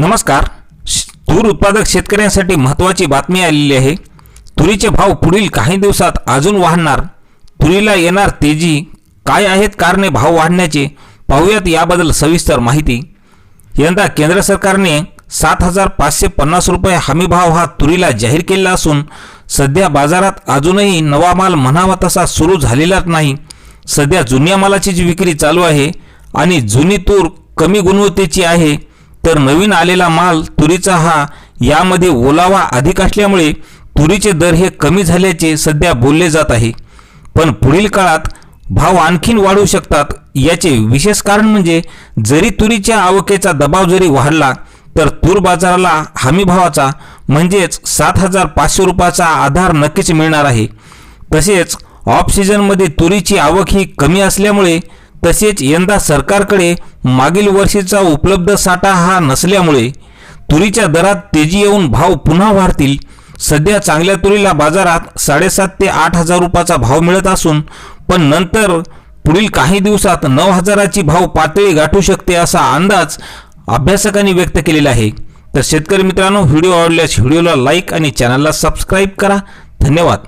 नमस्कार. तूर उत्पादक शेतकऱ्यांसाठी महत्त्वाची बातमी आलेली आहे. तुरीचे भाव पुढील काही दिवसात अजून वाढणार. तुरीला येणार तेजी. काय आहेत कारणे भाव वाढण्याचे? पाहूयात याबद्दल सविस्तर माहिती. यंदा केंद्र सरकारने सात हजार पाचशे पन्नास रुपये हमीभाव हा तुरीला जाहीर केला असून सध्या बाजारात अजूनही नवा माल म्हणावा तसा सुरू झालेलाच नाही. सध्या जुन्या मालाची जी विक्री चालू आहे आणि जुनी तूर कमी गुणवत्तेची आहे. तर नवीन आलेला माल तुरीचा हा यामध्ये ओलावा अधिक असल्यामुळे तुरीचे दर हे कमी झाल्याचे सध्या बोलले जात आहे. पण पुढील काळात भाव आणखीन वाढू शकतात याचे विशेष कारण म्हणजे जरी तुरीच्या आवकेचा दबाव जरी वाढला तर तूर बाजाराला हमी भावाचा म्हणजेच सात हजार पाचशे रुपयाचा आधार नक्कीच मिळणार आहे. तसेच ऑफ सीझनमध्ये तुरीची आवक ही कमी असल्यामुळे तसेच यंदा सरकारकडे मागील वर्षीचा उपलब्ध साठा हा नसल्यामुळे तुरीच्या दरात तेजी येऊन भाव पुन्हा वाढतील. सध्या चांगल्या तुरीला बाजारात साडेसात ते आठ हजार रुपयाचा भाव मिळत असून पण नंतर पुढील काही दिवसात नऊ हजाराची भाव पातळी गाठू शकते असा अंदाज अभ्यासकांनी व्यक्त केलेला आहे. तर शेतकरी मित्रांनो व्हिडिओ आवडल्यास व्हिडिओला लाईक आणि चॅनलला सबस्क्राईब करा. धन्यवाद.